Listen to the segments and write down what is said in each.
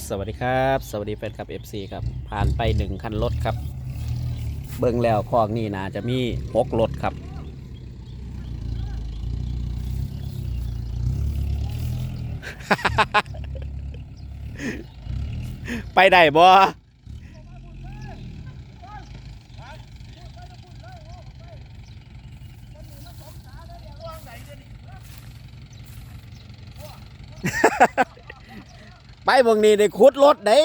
สวัสดีครับ สวัสดีแฟนคลับ FC ครับ ผ่านไปหนึ่งคันรถครับ เบิ่งแล้วคอกนี่นาจะมีหกรถครับ ไปได้บ่ ไปบิ่งนี่ได้ขุดรถได้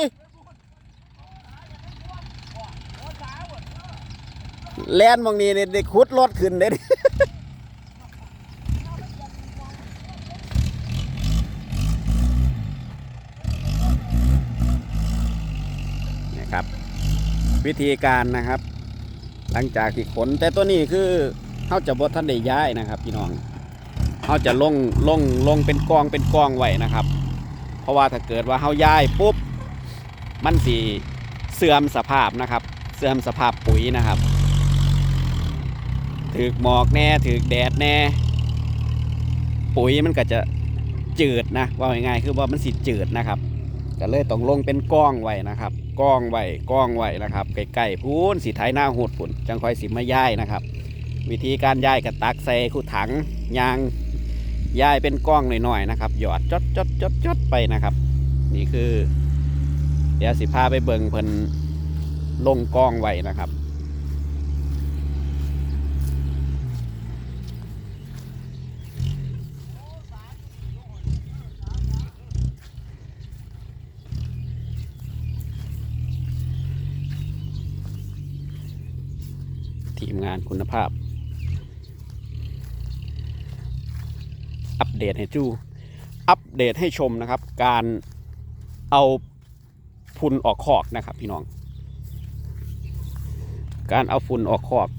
แลนบางนี้ได้ขุดรถขึ้นได้นะครับ วิธีการนะครับ หลังจากที่ขน แต่ตัวนี้คือเขาจะบดท่านได้ย้ายนะครับ พี่น้องเขาจะลงลงลงเป็นกองเป็นกองไว้นะครับ ราะว่าถ้าเกิดว่าเขาย้ายปุ๊บมันสีเสื่อมสภาพนะครับ เสื่อมสภาพปุ๋ยนะครับถือหมอกแน่ถือแดดแน่ ปุ๋ยมันก็จะจืดนะว่าง่ายๆคือว่ามันสิจืดนะครับก็เลยต้องลงเป็นกล้องไว้นะครับกล้องไว้กล้องไว้นะครับใกล้ๆพูนสีไทยหน้าหดปุ่นจังคอยสิมาย้ายนะครับ วิธีการย้ายกับตักใส่คู่ถังยาง ย้ายเป็นกล้องหน่อยๆนะครับ หยอดจดจดจดจดไปนะครับ นี่คือ เดี๋ยวสิพาไปเบิ่งเพิ่นลงกล้องไว้นะครับ ทีมงานคุณภาพ อัปเดตให้จูอัปเดตให้ชมนะครับ การเอาฝุ่นออกคอกนะครับ พี่น้อง การเอาฝุ่นออกคอก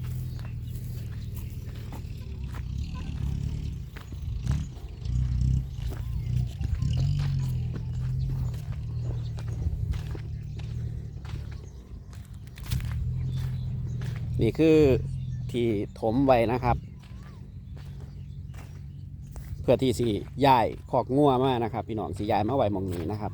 นี่คือที่ถมไว้นะครับ พื่อที่สีย้ายขอกงัวมานะครับ พี่น้องสีย้ายมาไว้หมองนี้นะครับ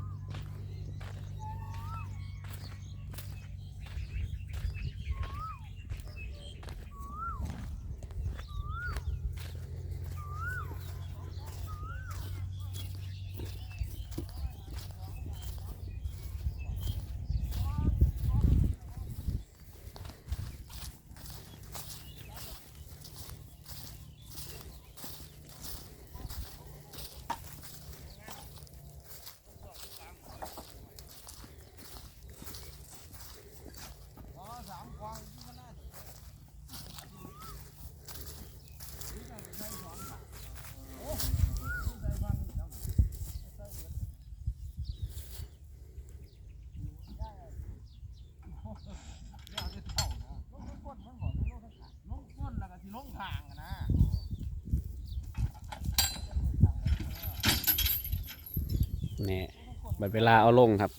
นี่บัดเวลาเอาลงครับ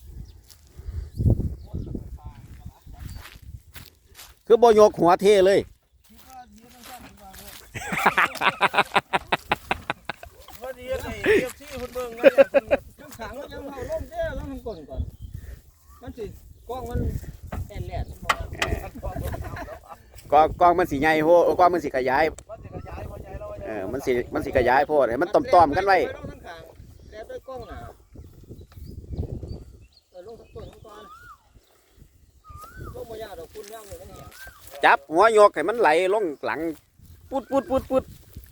คือบอยกหัวเทเลยพอดีไอ้เอฟซีคนเบิ่งนั่นแหละเพิ่นแบบทั้งขังแล้วยังเผาล่มเด้อแล้วมันก่อนก่อน มันสิกล้องมันแอนแลดมันบอกว่ากองกองมันสีใหญ่โพดกองมันสีขยายว่าสิขยายพอใจแล้วว่าเออมันสีมันสีขยายโพดให้มันต่อมๆกันไว้ ทั้งขังแล้วด้วยกล้องน่ะเออลงทั้งต้นทั้งตอนลงมายากดอกคุณย่างเลยนั่นเอง จับหัวยกให้มันไหลลงหลังปุดปุดปุดปุด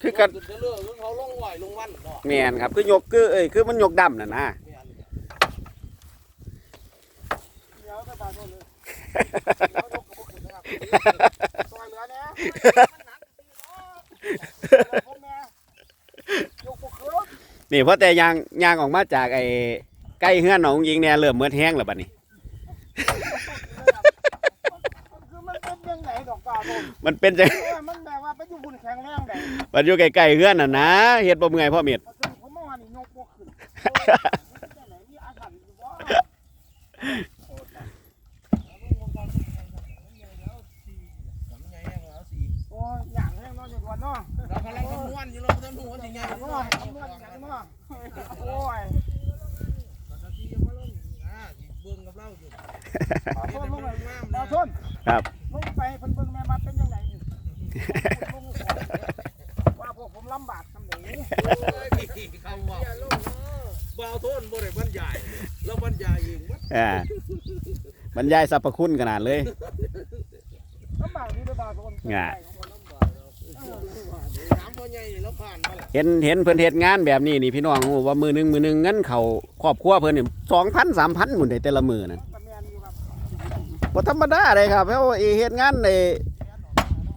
คือกันจุดเลือกคือเขาลงไหวลงวันเนาะแมนครับคือยกคือเอ้ยคือมันยกดำน่ะนะแม่นเดี๋ยวก็ตาโน่นเลยเดี๋ยวยกกระบอกขึ้นนะครับซอยเหลือเนี่ยมันหนักตีต่อพวกแม่ยกพวกขึ้นนี่เพราะแต่ยางยางออกมาจากไอ้ใกล้เฮือนหนองยิงเนี่ยเริ่มเมื่อแห้งแล้วบัดนี้ คือมันเป็นยังไงดอกตาโน่น มันเป็นจัง เออมันแบบว่าไปอยู่บุญแข็งแรงได้มันอยู่ใกล้ๆเฮือนน่ะนะเฮ็ดบ่เมื่อยพ่อเม็ดมาถึงผมเมื่อวานนี่ยกพวกขึ้นเออมันเป็นจังไหนมีอาถรรพ์อยู่บ่ผมใหญ่แห้งแล้วสิโอ้ยอย่างแห้งเนาะอย่างวันเนาะเรากำลังคำนวณอยู่เราคำนวณสิใหญ่อย่างเนาะเนาะคำนวณอย่างเนาะโอ้ยปกติยังบ่ลงนะบาทนลงไปบาทนครับ ว่าพวกผมลำบากทำไหนเขาว่าบ่าวโทนบ่ได้บรรยายแล้วบรรยายเองวัดอ่าบรรยายสรรพคุณขนาดเลยลำบากนี่เลยบาทนง่ายถามพ่อใหญ่แล้วผ่านมาแล้วเห็นเห็นเพิ่นเฮ็ดงานแบบนี้นี่พี่น้องโอ้ว่ามือหนึงมือหนึงเงินเขาครอบครัวเพิ่นนี่สองพันสามพันหมุนได้แต่ละมือนั่นก็แม่นอยู่ครับบ่ธรรมดาเลยครับเพราะว่าเฮ็ดงานใน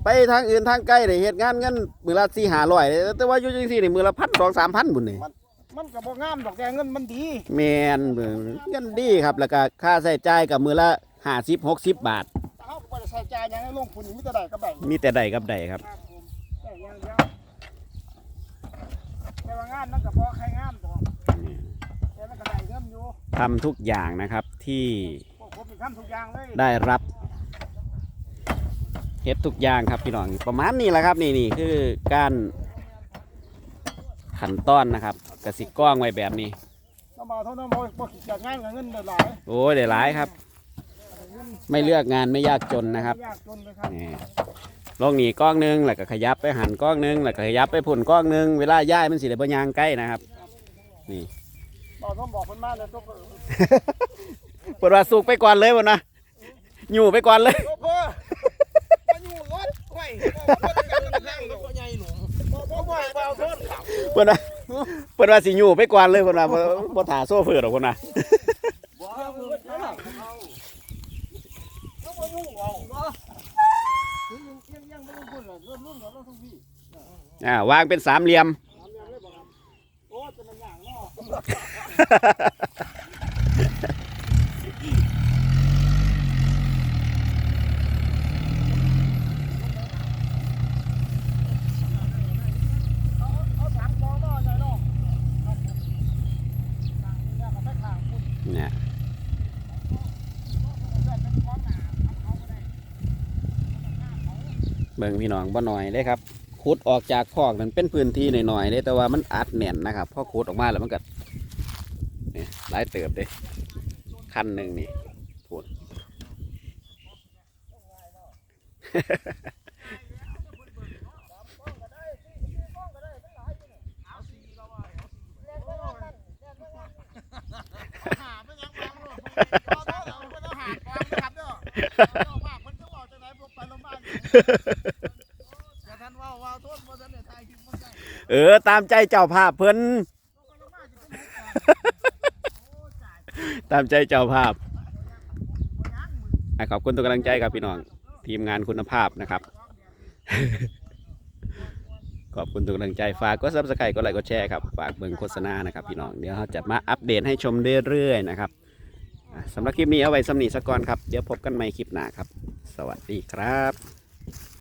ไปทางอื่นทางไกลได้เฮ็ดงานเงินมือละ4 500เลยแต่ว่าอยู่จังซี่นี่มือละพันสองสามพันบุญนี่มันก็บ่งามดอกแต่เงินมันดีแม่นเบิ่งเงินดีครับแล้วก็ค่าใช้จ่ายกับมือละ50 60บาทแต่เฮาก็บ่ได้ใส่ใจหยังให้ลงทุนนี่มีแต่ได้กับได้มีแต่ใดกับใดครับ ครับผมแต่อย่างเดียวแต่ว่างานมันก็พอใครงามดอกแต่มันก็ได้เงินอยู่ทำทุกอย่างนะครับที่พวกผมมีทำทุกอย่างเลยได้รับ เฮ็ดทุกอย่างครับพี่น้องประมาณนี้แหละครับนี่นี่คือการขั้นตอนนะครับกสิกล้องไว้แบบนี้น้ำมาเท่านั้นบ่บ่ขี้เกียจงานกับเงินได้หลายโอ้ยได้หลายครับ ไม่เลือกงานไม่ยากจนนะครับยากจนเลยครับนี่ลงหนีกล้องหนึงแล้วก็ขยับไปหันกล้องหนึงแล้วก็ขยับไปพุ่นกล้องหนึงเวลาย้ายมันสิได้บ่ยางใกล้นะครับ นี่บอกต้องบอกเพิ่นมาเลยตัวเพิ่นเปิดว่าสุกไปก่อนเลยบ่นะอยู่ไปก่อนเลย ตัวเพิ่นมาอยู่รถ ไว้นั่งกับพ่อใหญ่หลวงบ่บ่บ่บ่เอาเพิ่นขับเปิดว่าเปิดว่าสิอยู่ไปก่อนเลยเพิ่นว่าบ่บ่ถาโซ่เฟือดอกเพิ่นน่ะบ่เอาเพิ่นเอาเอาบ่อยู่เอาบ่ยังยังยังบ่ลงทุนเลยเริ่มรุ่นแล้วเริ่มทุกพี่อ่าวางเป็นสามเหลี่ยมโอ้จะมันอย่างเนาะเอาเอาถังมองเนาะใหญ่เนาะครับผมถังนี่ก็ไปข้างพุ่น เนี่ย เพื่อนเป็นของหนาทำเขาบ่ได้ เบิ่งพี่น้องบ่หน่อยเลยครับขุดออกจากคอกนั้นเป็นพื้นที่หน่อยๆเลยแต่ว่ามันอัดแน่นนะครับพอขุดออกมาแล้วมันก็นี่หลายเติบเด้คันหนึ่งนี่พูด หาไม่ยังวางโลดเอาเอาเอาเอาหากองนะครับเด้อเอามากมันจะบอกจังไหนพวกไปลงบ้านอยู่ อย่าทันว่าว่าวโทนบ่ทันได้ถ่ายคลิปบ่ได้ เออ ตามใจเจ้าภาพเพิ่นไปลงบ้านตามใจเจ้าภาพขอบคุณทุกกำลังใจครับพี่น้อง ทีมงานคุณภาพนะครับ ขอบคุณทุกกำลังใจฝากกดซับสไครต์กดไลค์กดแชร์ครับ ฝากเบิ่งโฆษณานะครับพี่น้อง เดี๋ยวเราจะมาอัปเดตให้ชมเรื่อยๆนะครับสำหรับคลิปนี้เอาไว้สำนีสักก่อนครับ เดี๋ยวพบกันใหม่คลิปหน้าครับ สวัสดีครับ